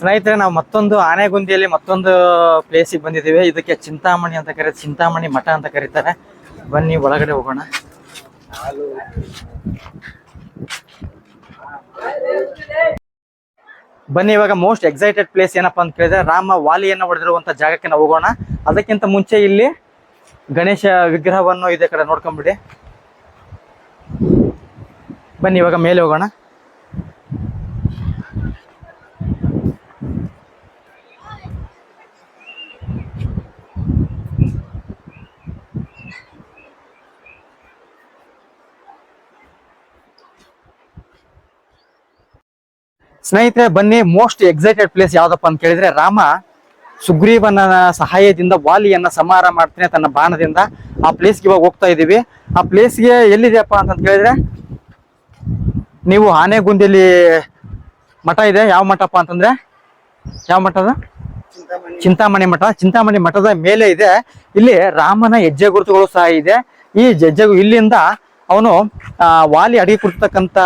ಸ್ನೇಹಿತರೆ, ನಾವು ಮತ್ತೊಂದು ಆನೆಗುಂದಿಯಲ್ಲಿ ಮತ್ತೊಂದು ಪ್ಲೇಸಿಗೆ ಬಂದಿದ್ದೀವಿ. ಇದಕ್ಕೆ ಚಿಂತಾಮಣಿ ಅಂತ ಕರೀತಾರೆ. ಚಿಂತಾಮಣಿ ಮಠ ಅಂತ ಕರೀತಾರೆ. ಬನ್ನಿ, ಒಳಗಡೆ ಹೋಗೋಣ. ಬನ್ನಿ, ಇವಾಗ ಮೋಸ್ಟ್ ಎಕ್ಸೈಟೆಡ್ ಪ್ಲೇಸ್ ಏನಪ್ಪ ಅಂತ ಕೇಳಿದ್ರೆ, ರಾಮ ವಾಲಿಯನ್ನು ಹೊಡೆದಿರುವಂತ ಜಾಗಕ್ಕೆ ನಾವು ಹೋಗೋಣ. ಅದಕ್ಕಿಂತ ಮುಂಚೆ ಇಲ್ಲಿ ಗಣೇಶ ವಿಗ್ರಹವನ್ನು ಇದೆ ಕಡೆ ನೋಡ್ಕೊಂಬಿಡಿ. ಬನ್ನಿ, ಇವಾಗ ಮೇಲೆ ಹೋಗೋಣ. ಸ್ನೇಹಿತರೆ, ಬನ್ನಿ ಮೋಸ್ಟ್ ಎಕ್ಸೈಟೆಡ್ ಪ್ಲೇಸ್ ಯಾವ್ದಪ್ಪ ಅಂತ ಕೇಳಿದ್ರೆ, ರಾಮ ಸುಗ್ರೀವನ ಸಹಾಯದಿಂದ ವಾಲಿಯನ್ನ ಸಮಾರ ಮಾಡ್ತಾನೆ ತನ್ನ ಬಾಣದಿಂದ. ಆ ಪ್ಲೇಸ್ಗೆ ಇವಾಗ ಹೋಗ್ತಾ ಇದೀವಿ ಆ ಪ್ಲೇಸ್ಗೆ ಎಲ್ಲಿದೆಯಪ್ಪ ಅಂತ ಕೇಳಿದ್ರೆ, ನೀವು ಆನೆಗುಂದಿಲಿ ಮಠ ಇದೆ. ಯಾವ ಮಠಪ್ಪ ಅಂತಂದ್ರೆ, ಯಾವ ಮಠದ? ಚಿಂತಾಮಣಿ ಮಠ. ಚಿಂತಾಮಣಿ ಮಠದ ಮೇಲೆ ಇದೆ. ಇಲ್ಲಿ ರಾಮನ ಹೆಜ್ಜೆ ಗುರುತುಗಳು ಸಹ ಇದೆ. ಈ ಹೆಜ್ಜೆ ಇಲ್ಲಿಂದ ಅವನು ವಾಲಿ ಅಡಿಗೆ ಕುಳಿತಕ್ಕಂತ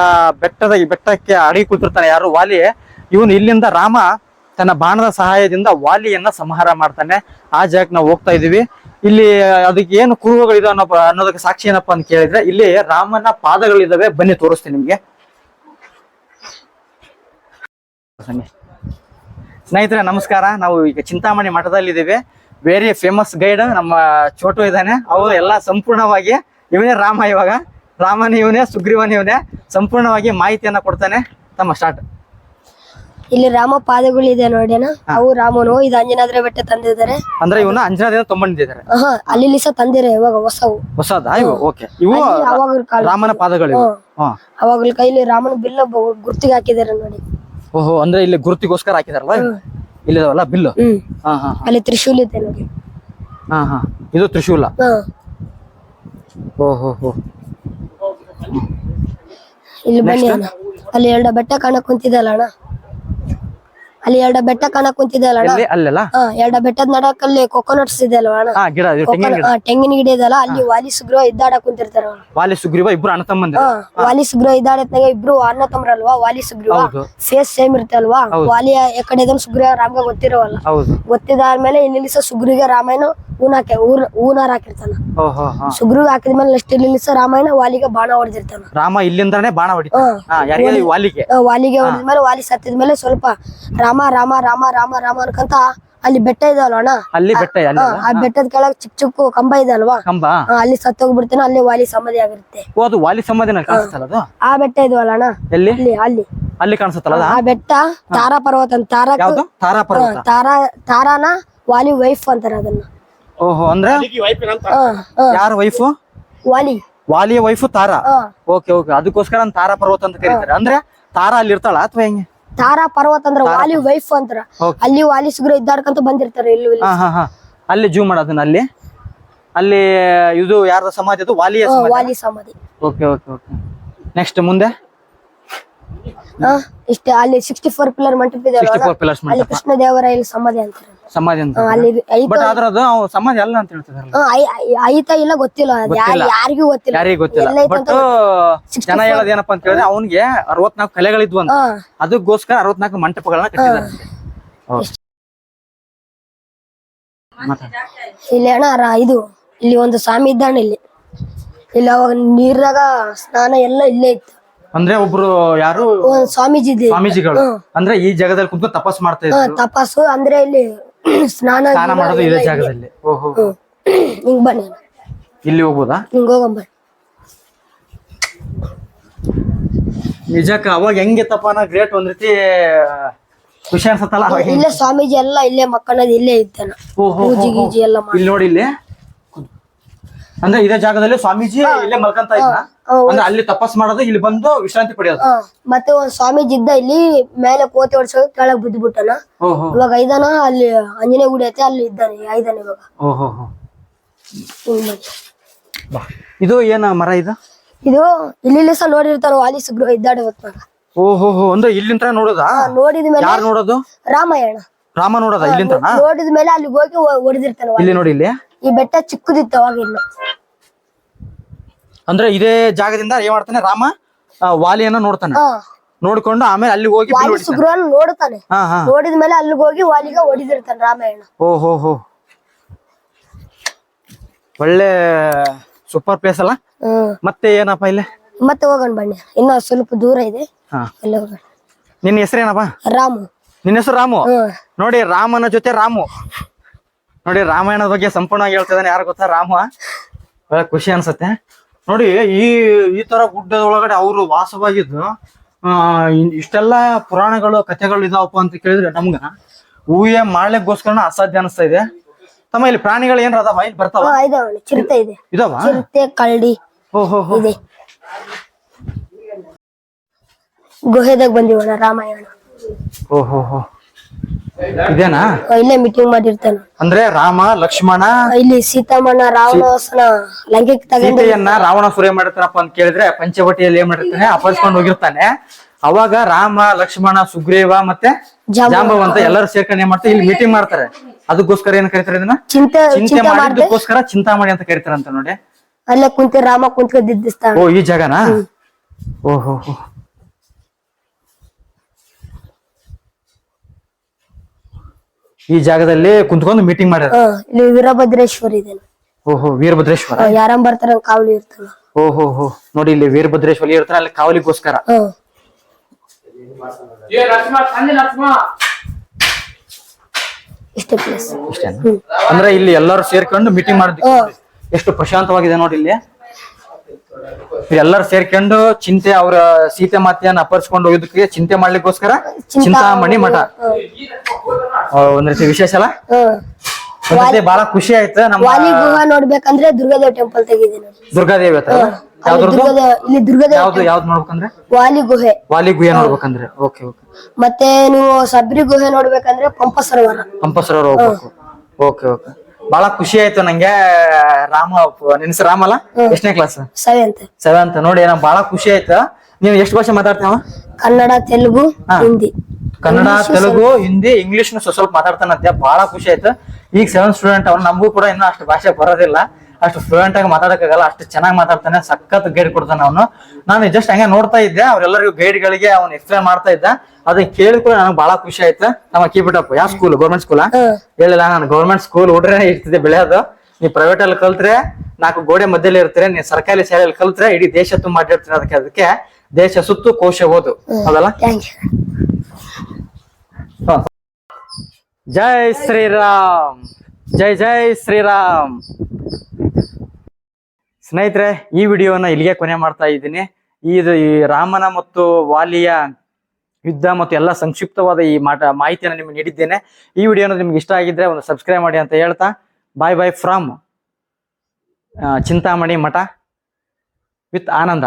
ಬೆಟ್ಟದ ಬೆಟ್ಟಕ್ಕೆ ಅಡಿಗೆ ಕುಳಿತಿರ್ತಾನೆ ಯಾರು? ವಾಲಿ. ಇವನು ಇಲ್ಲಿಂದ ರಾಮ ತನ್ನ ಬಾಣದ ಸಹಾಯದಿಂದ ವಾಲಿಯನ್ನ ಸಂಹಾರ ಮಾಡ್ತಾನೆ. ಆ ಜಾಗಕ್ಕೆ ನಾವು ಹೋಗ್ತಾ ಇದೀವಿ ಇಲ್ಲಿ ಅದಕ್ಕೆ ಏನು ಕುರುಹುಗಳಿದೆ ಅನ್ನೋ ಅನ್ನೋದಕ್ಕೆ ಸಾಕ್ಷಿ ಏನಪ್ಪಾ ಅಂತ ಕೇಳಿದ್ರೆ, ಇಲ್ಲಿ ರಾಮನ ಪಾದಗಳಿದಾವೆ. ಬನ್ನಿ, ತೋರಿಸ್ತೀನಿ ನಿಮ್ಗೆ. ಸ್ನೇಹಿತರೆ, ನಮಸ್ಕಾರ. ನಾವು ಈಗ ಚಿಂತಾಮಣಿ ಮಠದಲ್ಲಿದ್ದೀವಿ. ಬೇರೆ ಫೇಮಸ್ ಗೈಡ್ ನಮ್ಮ ಚೋಟು ಇದ್ದಾನೆ. ಅವರು ಎಲ್ಲ ಸಂಪೂರ್ಣವಾಗಿ ಇವನೇ ರಾಮ ಇವಾಗ. ರಾಮನ ಇವನೇ ಸುಗ್ರೀವನ್ ಇವನೇ ಸಂಪೂರ್ಣವಾಗಿ ಮಾಹಿತಿಯನ್ನ ಕೊಡ್ತಾನೆ ತಮ್ಮ ಸ್ಟಾರ್ಟ್. ಇಲ್ಲಿ ರಾಮ ಪಾದಗಳಿದೆ ನೋಡೇನ ಅವು ರಾಮನು ಇದು ಅಂಜನಾದ್ರಿ ಬೆಟ್ಟ ತಂದಿದ್ದಾರೆ. ಅಂದ್ರೆ ಇವನ್ನ ಅಂಜನಾದಿಂದ ತೊಂಬಂದಿದ್ದಾರೆ. ಅಲ್ಲಿ ಲಿಸ ತಂದಿರ ಇವಾಗ ಹೊಸವು. ಹೊಸದಾ? ಇವು ಓಕೆ. ಇವು ಅವಾಗ ರಾಮನ ಪಾದಗಳು ಅವಾಗಲೂ ಕೈಲಿ ರಾಮನ ಬಿಲ್ಲ ಬ- ಗುರ್ತಿಗೆ ಹಾಕಿದ್ದಾರೆ ನೋಡಿ. ಓಹೋ ಅಂದ್ರೆ ಇಲ್ಲಿ ಗುರುತಿಗೋಸ್ಕರ ಹಾಕಿದಾರಲ್ಲ? ಇಲ್ಲಿದಾವಲ್ಲ ಬಿಲ್ಲು? ಹ್ಮ್. ಹಾ ಹಾ ಅಲ್ಲಿ ತ್ರಿಶೂಲ್ ಇದೆ ನೋಡಿ. ಹಾ ಹಾ. ಇದು ತ್ರಿಶೂಲ? ಓಹೋ ಹೋ. ಇಲ್ಲಿ ಬನ್ನಿ ಅಣ್ಣ. ಅಲ್ಲಿ ಎರಡ ಬೆಟ್ಟ ಕಾಣಕ್ ಕುಂತಿದಲ್ಲ ಅಣ್ಣ. ಅಲ್ಲಿ ಎರಡ ಬೆಟ್ಟ ಕಾಣಕ್ ಕುಂತಿದಲ್ಲ ಅಣ್ಣ. ಎಲ್ಲಿ? ಅಲ್ಲೆಲ್ಲ? ಹಾ ಎರಡು ಬೆಟ್ಟದ ನಡಕಲ್ಲಿ ಕೊಕೊನಟ್ಸ್ ಇದೆ ಅಲ್ವಾ ಅಣ್ಣ. ಹಾ ಗಿಡ ಇದು ತೆಂಗಿನ ಗಿಡ. ಹಾ, ತೆಂಗಿನ ಗಿಡ ಇದಲ್ಲ ಅಲ್ಲಿ ವಾಲಿ ಸುಗ್ರೀವ ಇದ್ದಾಡ ಕುಂತಿರ್ತಾರ ಅವ್ರು. ವಾಲಿ ಸುಗ್ರೀವ ಇಬ್ರು ಅಣ್ಣ ತಮ್ಮಂದಿರು. ಹಾ ವಾಲಿ ಸುಗ್ರೀವ ಇದ್ದಾಡತ್ನಾಗ ಇಬ್ರು ಅಣ್ಣ ತಮ್ರಲ್ವಾ ವಾಲಿ ಸುಗ್ರೀವ? ಹೌದು. ಫೇಸ್ ಸೇಮ್ ಇರ್ತಲ್ವಾ? ವಾಲಿಯ ಕಡೆ ಸುಗ್ರೀವ ರಾಮ್ಗ ಗೊತ್ತಿರೋವಲ್ಲ. ಹೌದು. ಗೊತ್ತಿದಾದ್ಮೇಲೆ ಇಲ್ಲಿ ಸಹ ಸುಗ್ರೀಗ ರಾಮಾಯಣ ಊನ್ ಹಾಕಿ ಊರ್ ಊನಾರ್ ಹಾಕಿರ್ತಾನ. ಓಹೋ ಹಾ ಸುಗ್ರೀವ್ ಹಾಕಿದ್ಮೇಲೆ ನೆಕ್ಸ್ಟ್ ಇಲ್ಲಿ ಸರ್ ರಾಮಾಯಣ ವಾಲಿಗೆ ಬಾಣ ಹೊಡೆದಿರ್ತಾನ. ರಾಮ ಇಲ್ಲಿಂದಾನೆ ಬಾಣ ಹೊಡಿತಾನೆ. ಹಾ. ಯಾರಿಗೆ ಈ ವಾಲಿಗೆ. ಆ, ವಾಲಿಗೆ ಹೊಡೆದ್ಮೇಲೆ ವಾಲಿ ಸತ್ತಿದ್ಮೇಲೆ ಸ್ವಲ್ಪ ರಾಮ ರಾಮ ರಾಮ ರಾಮ ರಾಮ ಅನ್ಕಂತ ಅಲ್ಲಿ ಬೆಟ್ಟ ಇದಲ್ವ ಅಣ್ಣ? ಅಲ್ಲಿ ಬೆಟ್ಟ ಅಲ್ಲಿ ಆ, ಆ ಬೆಟ್ಟದ ಕೆಳಗ್ ಚಿಕ್ಕ ಚಿಕ್ಕ ಕಂಬ ಇದಲ್ವಾ ಕಂಬ. ಅಲ್ಲಿ ಅಲ್ಲಿ ಸತ್ತೋಗ್ಬಿಡ್ತಾನೆ ಅಲ್ಲಿ ವಾಲಿ ಸಮಾಧಿ ಆಗಿರುತ್ತೆ. ಓ ಅದು ವಾಲಿ ಸಮಾಧಿನ ಕಾಣಿಸ್ತಲ್ಲ ಅದು? ಆ ಬೆಟ್ಟ ಇದವಲ್ಲ ಅಣ್ಣ? ಎಲ್ಲಿ? ಅಲ್ಲಿ ಅಲ್ಲಿ. ಅಲ್ಲಿ ಕಾಣಿಸುತ್ತಲ್ಲ ಅದು? ಆ ಬೆಟ್ಟ ತಾರಾ ಪರ್ವತ ಅಂತ ತಾರಾ ಯಾವ್ದು? ತಾರಾ ಪರ್ವತ ತಾರಾ ತಾರಾನ ವಾಲಿ ವೈಫ್ ಅಂತಾರ ಅದನ್ನ. ಓಹೋ ಅಂದ್ರೆ? ಯಾರ ವೈಫು? ವಾಲಿ. ವಾಲಿಯ ವೈಫ್ ತಾರಾ? Okay okay. ಅದಕ್ಕೋಸ್ಕರ ನಾನ್ ತಾರಾ ಪರ್ವತ ಅಂತ ಕರೀತಾರೆ. ಅಂದ್ರೆ ತಾರಾ ಅಲ್ಲಿ ಇರ್ತಾಳ ಅಥವಾ ಹೆಂಗೆ? ತಾರಾ ಪರ್ವತ ಅಂದ್ರ ವಾಲಿ ವೈಫ್ ಅಂತಾರ ಅಲ್ಲಿ ವಾಲಿ ಸುಗ್ರ ಇದ್ದಾಡ್ಕಂತ ಬಂದಿರ್ತಾರೆ ಇಲ್ಲಿ ಇಲ್ಲಿ. ಹಾ ಹಾ ಹಾ. ಅಲ್ಲಿ ಜೂಮ್ ಮಾಡೋದನ್ನ ಅಲ್ಲಿ? ಅಲ್ಲಿ ಇದು ಯಾರದ ಸಮಾಧಿ ಅದು? ವಾಲಿಯ ವಾಲಿ ಸಮಾಧಿ. Okay okay okay. ನೆಕ್ಸ್ಟ್ ಮುಂದೆ? ಇಷ್ಟ ಅಲ್ಲಿ ಸಿಕ್ಸ್ಟಿ ಫೋರ್ ಪಿಲ್ಲರ್ ಮಂಟಪ ಇದೆ ಸಿಕ್ಸ್ಟಿ ಫೋರ್ ಪಿಲರ್ಸ್ ಅಲ್ಲಿ ಕೃಷ್ಣ ದೇವರ ಇಲ್ಲಿ ಸಮಾಧಿ ಅಂತಾರೆ. ಸಮಾಧಿ ಅಂತ. ಅಲ್ಲಿ ಇದು- ಐತ ಬಟ್ ಆದ್ರ ಅದು ಸಮಾಧಿ ಅಲ್ಲ ಅಂತ ಹೇಳ್ತಿದಾರಲ್ಲ. ಹಾ, ಐ- ಐ- ಐತ ಇಲ್ಲ ಗೊತ್ತಿಲ್ಲ. ಅದು ಯಾ- ಗೊತ್ತಿಲ್ಲ. ಯಾರಿಗೂ ಗೊತ್ತಿಲ್ಲ. ಯಾರಿಗೂ ಗೊತ್ತಿಲ್ಲ. ಬಟ್ ಅಂತ ಜನ ಹೇಳೋದೇನಪ್ಪ ಅಂತ ಹೇಳಿದ್ರೆ ಅವ್ನಿಗೆ ಅರವತ್ನಾಲ್ಕು ಕಲೆಗಳಿದ್ವು ಅಂತ. ಹಾ. ಅದಕ್ಕೋಸ್ಕರ ಅರವತ್ನಾಲ್ಕು ಮಂಟಪಗಳನ್ನ ಕಟ್ಟಿದ್ದಾರೆ. ಇಲ್ಲಿ ಅಣ್ಣ ರಾ- ಇದು ಇಲ್ಲಿ ಒಂದು ಸ್ವಾಮಿ ಇದ್ದಾನೆ ಇಲ್ಲಿ. ಇಲ್ಲಿ ಅವಾಗ ನೀರ್ನಾಗ ಸ್ನಾನ ಎಲ್ಲ ಇಲ್ಲೇ ಇತ್ತು. ಅಂದ್ರೆ ಒಬ್ರು ಯಾರು? ಒಂದ್ ಸ್ವಾಮೀಜಿ ಇದೆ ಸ್ವಾಮೀಜಿಗಳು ಅಂದ್ರೆ ಈ ಜಾಗದಲ್ಲಿ ಕುಂತು ತಪಸ್ ಮಾಡ್ತಾ ಹಾ, ಇದ್ರು. ತಪಸ್ಸು ಅಂದ್ರೆ ಇಲ್ಲಿ ಸ್ನಾನ ಸ್ನಾನ ಮಾಡೋದು ಇದೇ ಜಾಗದಲ್ಲಿ. ಓಹೋ. ಹಿಂಗ್ ಬನ್ನಿ. ಇಲ್ಲಿ ಹೋಗ್ಬೋದಾ? ಹಿಂಗ್ ಹೋಗಂಬ ನಿಜಕ್ಕ ಅವಾಗ ಹೆಂಗಿತ್ತಪ್ಪ ಅನ್ನೋ ಗ್ರೇಟ್ ಒಂದ್ ರೀತಿ ಖುಷಿ ಅನ್ಸತ್ತಲ್ಲ ಅವಾಗ ಹೆಂಗ್- ಇಲ್ಲೇ ಸ್ವಾಮೀಜಿ ಎಲ್ಲ ಇಲ್ಲೇ ಮಕ್ಕಳದ ಇಲ್ಲೇ ಇದ್ದಾನ. ಓಹೋ ಪೂಜಿ ಗೀಜಿ ಎಲ್ಲ ಮಾಡಿ. ಇಲ್ಲಿ ನೋಡಿ ಇಲ್ಲಿ. ಅಂದ್ರೆ ಇದೇ ಜಾಗದಲ್ಲಿ ಸ್ವಾಮೀಜಿ ಇಲ್ಲೇ ಮಲ್ಕಂತ ಇದ್ನ? ಅಂದ್ರೆ ಅಲ್ಲಿ ತಪಸ್ ಮಾಡೋದು ಇಲ್ಲಿ ಬಂದು ವಿಶ್ರಾಂತಿ ಪಡೆಯೋದು. ಮತ್ತೆ ಒಂದ್ ಸ್ವಾಮೀಜಿ ಇದ್ದ ಇಲ್ಲಿ ಮೇಲೆ ಕೋತಿ ಹೊಡ್ಸೋದು ಕೆಳಗ್ ಬಿದ್ದು ಬಿಟ್ಟನ ಇವಾಗ ಐದಾನ ಅಲ್ಲಿ ಆಂಜನೇಯ ಗುಡಿ ಐತೆ ಅಲ್ಲಿ ಇದ್ದಾನೆ ಐದನ ಇವಾಗ. ಇದು ಏನ ಮರ ಇದು? ಇದು ಇಲ್ಲಿ ಸಹ ನೋಡಿರ್ತಾರ ವಾಲಿ ಸುಗ್ರು ಇದ್ದಾಡ ಹೊತ್ನಾಗ ಓಹೋ ಅಂದ್ರೆ ಇಲ್ಲಿಂದ ನೋಡೋದಾ? ನೋಡಿದ ಮೇಲೆ ಯಾರು ನೋಡೋದು? ರಾಮಾಯಣ. ರಾಮ ನೋಡೋದ? ಇಲ್ಲಿಂದ ನೋಡಿದ ಮೇಲೆ ಅಲ್ಲಿ ಹೋಗಿ ಹೊಡೆದಿರ್ತಾನೆ ಇಲ್ಲಿ ನೋಡಿ ಇಲ್ಲಿ? ಈ ಬೆಟ್ಟ ಚಿಕ್ಕದಿತ್ತು ಅವಾಗ ಇನ್ನು. ಅಂದ್ರೆ ಇದೇ ಜಾಗದಿಂದ ಏನ್ ಮಾಡ್ತಾನೆ? ರಾಮ ವಾಲಿಯನ್ನ ನೋಡ್ತಾನೆ. ನೋಡ್ಕೊಂಡು ಆಮೇಲೆ ಅಲ್ಲಿ ಹೋಗಿ ವಾಲಿ ನೋಡ್ತಾನೆ. ಹಾ ನೋಡಿದ್ಮೇಲೆ ಅಲ್ಲಿಗೆ ಹೋಗಿ ವಾಲಿಗ ಹೊಡಿದಿರ್ತಾನೆ ರಾಮಾಯಣ. ಓ ಹೋ ಒಳ್ಳೆ ಸೂಪರ್ ಪ್ಲೇಸ್ ಅಲ್ಲ? ಮತ್ತೆ ಏನಪ್ಪ ಇಲ್ಲಿ? ಮತ್ತೆ ಹೋಗೋಣ ಬನ್ನಿ. ಇನ್ನ ಸ್ವಲ್ಪ ದೂರ ಇದೆ. ನಿನ್ನ ಹೆಸರು ಹೋಗೋಣ. ನಿನ್ನ ಹೆಸರೇನಪ್ಪ ರಾಮು. ನಿನ್ನ ಹೆಸರು ರಾಮು? ನೋಡಿ ರಾಮನ ಜೊತೆ ರಾಮು. ನೋಡಿ ರಾಮಾಯಣದ ಬಗ್ಗೆ ಸಂಪೂರ್ಣವಾಗಿ ಹೇಳ್ತಿದ್ದಾನೆ. ಯಾರು ಗೊತ್ತಾ ರಾಮ? ಒಳ್ಳೆ ಖುಷಿ ಅನ್ಸತ್ತೆ. ನೋಡಿ ಈ ಈ ತರ ಗುಡ್ಡದ ಒಳಗಡೆ ಅವರು ವಾಸವಾಗಿದ್ದು ಇಷ್ಟೆಲ್ಲ ಪುರಾಣಗಳು ಕಥೆಗಳು ಇದಾವಪ್ಪ ಅಂತ ಕೇಳಿದ್ರೆ ನಮ್ಗ ಊಹೆ ಮಾಡ್ಲಿಕ್ಕೋಸ್ಕರ ಅಸಾಧ್ಯ ಅನಿಸ್ತಾ ಇದೆ. ತಮ್ಮ ಇಲ್ಲಿ ಪ್ರಾಣಿಗಳು ಏನ್ರ ಅದಾವ? ಇಲ್ಲಿ ಬರ್ತಾವ? ಚಿರತೆ ಇದೆ. ಇದಾವ? ಕಳ್ಳಿ ಓ ಹೋ ಹೋ. ಇದೆ. ಗುಹೆದಾಗ ಬಂದಿವಣ್ಣ ರಾಮಾಯಣ. ಓಹೋಹೋ ಹೋ ಹೋ. ಇದೇನಾ? ಇಲ್ಲೇ ಮೀಟಿಂಗ್ ಮಾಡಿರ್ತಾನೆ. ಅಂದ್ರೆ ರಾಮ ಲಕ್ಷ್ಮಣ ಇಲ್ಲಿ ಸೀತಾಮಣ್ಣ ರಾವಣಾಸನ ಲಂಕೆಗೆ ತಗೊಂಡು ಸೀತೆಯನ್ನ ರಾವಣ ಸುರೇ ಮಾಡಿರ್ತಾನಪ್ಪ ಅಂತ ಕೇಳಿದ್ರೆ ಪಂಚವಟಿಯಲ್ಲಿ ಏನ್ ಮಾಡಿರ್ತಾನೆ ಅಪಹರಿಸ್ಕೊಂಡು ಹೋಗಿರ್ತಾನೆ. ಅವಾಗ ರಾಮ ಲಕ್ಷ್ಮಣ ಸುಗ್ರೀವ ಮತ್ತೆ ಜಾಂಬವ. ಜಾಂಬವಂತ ಎಲ್ಲರೂ ಸೇರ್ಕೊಂಡು ಏನ್ ಮಾಡ್ತಾರೆ. ಇಲ್ಲಿ ಮೀಟಿಂಗ್ ಮಾಡ್ತಾರೆ. ಅದಕ್ಕೋಸ್ಕರ ಏನ್ ಕರೀತಾರೆ ಇದನ್ನ? ಚಿಂತೆ ಚಿಂತೆ ಚಿಂತೆ ಮಾಡಿ ಮಾಡಿದ್ದಕ್ಕೋಸ್ಕರ ಚಿಂತಾಮಣಿ ಅಂತ ಕರೀತಾರಂತ ನೋಡಿ. ಅಲ್ಲೇ ಕುಂತಿ ರಾಮ ಕುಂತ್ಕೊಂಡಿದ್ದ ಓ ಈ ಜಾಗನಾ? ಓಹೋ ಈ ಜಾಗದಲ್ಲಿ ಕುಂತ್ಕೊಂಡು ಮೀಟಿಂಗ್ ಮಾಡ್ಯಾರ? ಹಾ ಇಲ್ಲಿ ವೀರಭದ್ರೇಶ್ವರ ಇದೆ. ಓಹೋ ವೀರಭದ್ರೇಶ್ವರ? ಯಾರು ಬರ್ತಾರ ಕಾವಲಿ ಇರ್ತಾನ ಓಹೋ ಹೋ ನೋಡಿ ಇಲ್ಲಿ ವೀರಭದ್ರೇಶ್ವರ ಇರ್ತಾರ ಅಲ್ಲಿ ಕಾವಲಿಗೋಸ್ಕರ. ಹಾ. ಇಷ್ಟೇ ಪ್ಲೇಸ್ ಇಷ್ಟೇನಾ? ಅಂದ್ರೆ ಇಲ್ಲಿ ಎಲ್ಲರೂ ಸೇರ್ಕೊಂಡು ಮೀಟಿಂಗ್ ಮಾಡಿದ್ವಿ ಎಷ್ಟು ಪ್ರಶಾಂತವಾಗಿದೆ ನೋಡಿ ಇಲ್ಲಿ. ಎಲ್ಲರೂ ಸೇರ್ಕೊಂಡು ಚಿಂತೆ ಅವರ ಸೀತೆ ಮಾತೆಯನ್ನ ಅಪರಿಸ್ಕೊಂಡು ಹೋಗಿದ್ದಕ್ಕೆ ಚಿಂತೆ ಮಾಡ್ಲಿಕ್ಕೋಸ್ಕರ ಚಿಂತಾಮಣಿ. ಮಠ. ಒಂದ್ ರೀತಿ ವಿಶೇಷ ಅಲ್ಲ? ಒಂದ್ ಬಹಳ ಖುಷಿ ಆಯ್ತು ನಮ್ಮ ವಾಲಿ ಗುಹಾ ನೋಡ್ಬೇಕಂದ್ರೆ ದುರ್ಗಾದೇವ್ ಟೆಂಪಲ್ ತೆಗಿದೀನಿ ದುರ್ಗಾದೇವಿ ದುರ್ಗಾದೇವ್ ಇಲ್ಲಿ ದುರ್ಗಾದೇವ್ ಯಾವ್ದು ಯಾವ್ದು ನೋಡ್ಬೇಕಂದ್ರೆ? ವಾಲಿ ಗುಹೆ. ವಾಲಿ ಗುಹೆ ನೋಡ್ಬೇಕಂದ್ರೆ. Okay okay. ಮತ್ತೆ ನೀವು ಸಬ್ರಿ ಗುಹೆ ನೋಡ್ಬೇಕಂದ್ರೆ ಪಂಪ ಸರೋವರ ಕಂಪಲ್ಸರಿ ಹೋಗ್ಬೇಕು ಓಕೆ ಓಕೆ. ಬಹಳ ಖುಷಿ ಆಯ್ತು ನಂಗೆ. ರಾಮ ನಿನ್ಸ ರಾಮ ಅಲ್ಲ? ಎಷ್ಟನೇ ಕ್ಲಾಸ್ ಸೆವೆಂತ್ ಸೆವೆಂತ್ ನೋಡಿ ನಮ್ ಬಹಳ ಖುಷಿ ಆಯ್ತು. ನೀವು ಎಷ್ಟು ಭಾಷೆ ಮಾತಾಡ್ತೇವ ಕನ್ನಡ ತೆಲುಗು ಹಿಂದಿ. ಕನ್ನಡ ತೆಲುಗು ಹಿಂದಿ ಇಂಗ್ಲಿಷ್ ಸ್ವಲ್ಪ ಸ್ವಲ್ಪ ಮಾತಾಡ್ತಾನಂತೆ. ಬಹಳ ಖುಷಿ ಆಯ್ತು. ಈಗ ಸೆವೆಂತ್ ಸ್ಟೂಡೆಂಟ್ ಅವ್ರು ನಮಗೂ ಕೂಡ ಇನ್ನೂ ಅಷ್ಟು ಭಾಷೆ ಬರೋದಿಲ್ಲ. ಅಷ್ಟು ಫ್ಲೂಯೆಂಟ್ ಆಗಿ ಮಾತಾಡಕ್ಕಾಗಲ್ಲ ಅಷ್ಟು ಚೆನ್ನಾಗಿ ಮಾತಾಡ್ತಾನೆ ಸಖತ್ ಗೈಡ್ ಕೊಡ್ತಾನೆ ಅವನು. ನಾನು ಜಸ್ಟ್ ಹಂಗೆ ನೋಡ್ತಾ ಇದ್ದೆ ಅವ್ರೆಲ್ಲರಿಗೂ ಗೈಡ್ ಗಳಿಗೆ ಅವ್ನು ಎಕ್ಸ್ಪ್ಲೈನ್ ಮಾಡ್ತಾ ಇದ್ದ. ಅದನ್ನ ಕೇಳಿ ಕೂಡ ನನಗೆ ಬಹಳ ಖುಷಿ ಆಯ್ತು. ನಮ್ಮ ಅಪ್ ಯಾವ ಸ್ಕೂಲ್ ಗೌರ್ಮೆಂಟ್ ಸ್ಕೂಲ್ ಹೇಳಿಲ್ಲ ನಾನು ಗೌರ್ಮೆಂಟ್ ಸ್ಕೂಲ್ ಹುಡ್ರೆ ಇರ್ತಿದ್ದೆ ಬೆಳೆಯೋದು. ನೀ ಪ್ರೈವೇಟ್ ಅಲ್ಲಿ ಕಲ್ತ್ರೆ ನಾಲ್ಕು ಗೋಡೆ ಮಧ್ಯದಲ್ಲಿ ಇರ್ತೀರ ನೀ ಸರ್ಕಾರಿ ಶಾಲೆಯಲ್ಲಿ ಕಲ್ತ್ರೆ ಇಡೀ ದೇಶ ತುಂಬ ಅಡ್ಡಾಡ್ತೀರ ಅದಕ್ಕೆ ಅದಕ್ಕೆ ದೇಶ ಸುತ್ತು ಕೋಶ ಓದು. ಹೌದಲ್ಲ. ಜೈ ಶ್ರೀರಾಮ್. ಜೈ ಜೈ ಶ್ರೀರಾಮ್. ಸ್ನೇಹಿತರೆ, ಈ ವಿಡಿಯೋನ ಇಲ್ಲಿಗೆ ಕೊನೆ ಮಾಡ್ತಾ ಇದ್ದೀನಿ. ಇದು ಈ ರಾಮನ ಮತ್ತು ವಾಲಿಯ ಯುದ್ಧ ಮತ್ತು ಎಲ್ಲ ಸಂಕ್ಷಿಪ್ತವಾದ ಈ ಮಾಟ, ಮಾಹಿತಿಯನ್ನು ನಿಮಗೆ ನೀಡಿದ್ದೇನೆ. ಈ ವಿಡಿಯೋನ ನಿಮ್ಗೆ ಇಷ್ಟ ಆಗಿದ್ರೆ ಒಂದು ಸಬ್ಸ್ಕ್ರೈಬ್ ಮಾಡಿ ಅಂತ ಹೇಳ್ತಾ ಬಾಯ್ ಬಾಯ್ from Chintamani Math with Ananda.